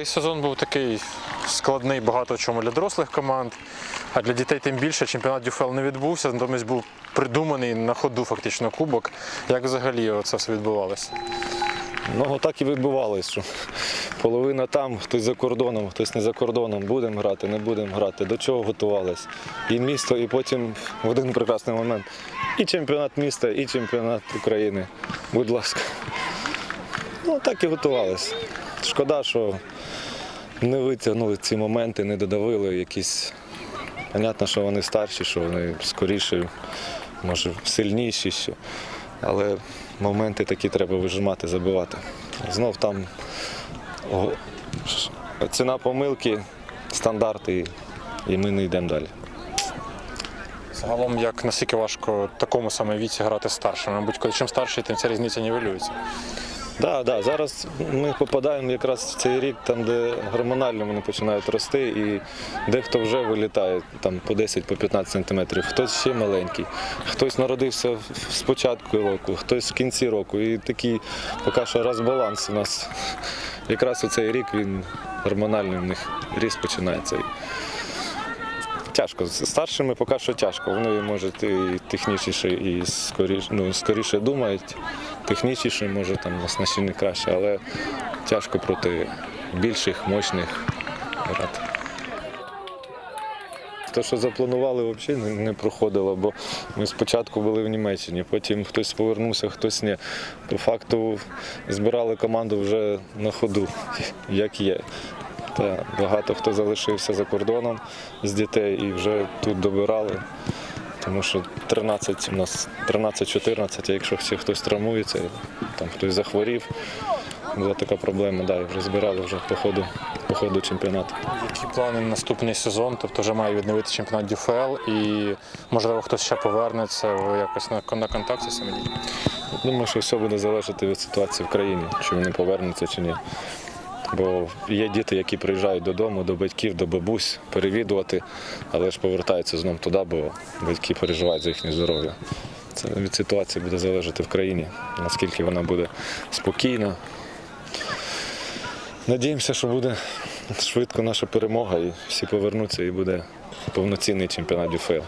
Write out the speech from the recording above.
Цей сезон був такий складний багато в чому для дорослих команд, а для дітей тим більше чемпіонат ДЮФЛ не відбувся, натомість був придуманий на ходу фактично кубок. Як взагалі це все відбувалося? Ну, так і відбувалось, що половина там, хтось за кордоном, хтось не за кордоном. Будемо грати, не будемо грати. До чого готувались? І місто, і потім в один прекрасний момент. І чемпіонат міста, і чемпіонат України. Будь ласка. Ну, так і готувалися. Шкода, що не витягнули ці моменти, не додавили якісь. Понятно, що вони старші, що вони скоріші, може, сильніші. Що. Але моменти такі треба вижимати, забивати. Знов там о, ціна помилки, стандарти, і ми не йдемо далі. Загалом, як наскільки важко такому саме віці грати старшими? Мабуть, коли чим старший, тим ця різниця нівелюється. Да, да, зараз ми попадаємо якраз в цей рік, там, де гормонально вони починають рости, і дехто вже вилітає там по 10 по 15 сантиметрів, хтось ще маленький, хтось народився з початку року, хтось в кінці року. І такий поки що розбаланс у нас. Якраз у цей рік він гормональний в них ріст починається. Тяжко. З старшими поки що тяжко. Вони можуть і технічніше, і скоріше, ну, скоріше думають, технічніше, може там оснащені краще, але тяжко проти більших, мощних грати. Те, що запланували, взагалі не проходило, бо ми спочатку були в Німеччині, потім хтось повернувся, хтось ні. По факту збирали команду вже на ходу, як є. Та багато хто залишився за кордоном з дітей і вже тут добирали. Тому що 13 у нас 13-14, а якщо ще хтось травмується, там хтось захворів, була така проблема, да, і вже збирали вже по ходу, по ходу чемпіонату. Які плани на наступний сезон? Тобто вже має відновити чемпіонат ДЮФЛ і можливо хтось ще повернеться, ви якось на, на контакті дітьми? Думаю, що все буде залежати від ситуації в країні, чи вони повернуться чи ні. Бо є діти, які приїжджають додому, до батьків, до бабусь перевідувати, але ж повертаються знову туди, бо батьки переживають за їхнє здоров'я. Це від ситуації буде залежати в країні, наскільки вона буде спокійна. Надіємося, що буде швидко наша перемога і всі повернуться і буде повноцінний чемпіонат ЮФЛ.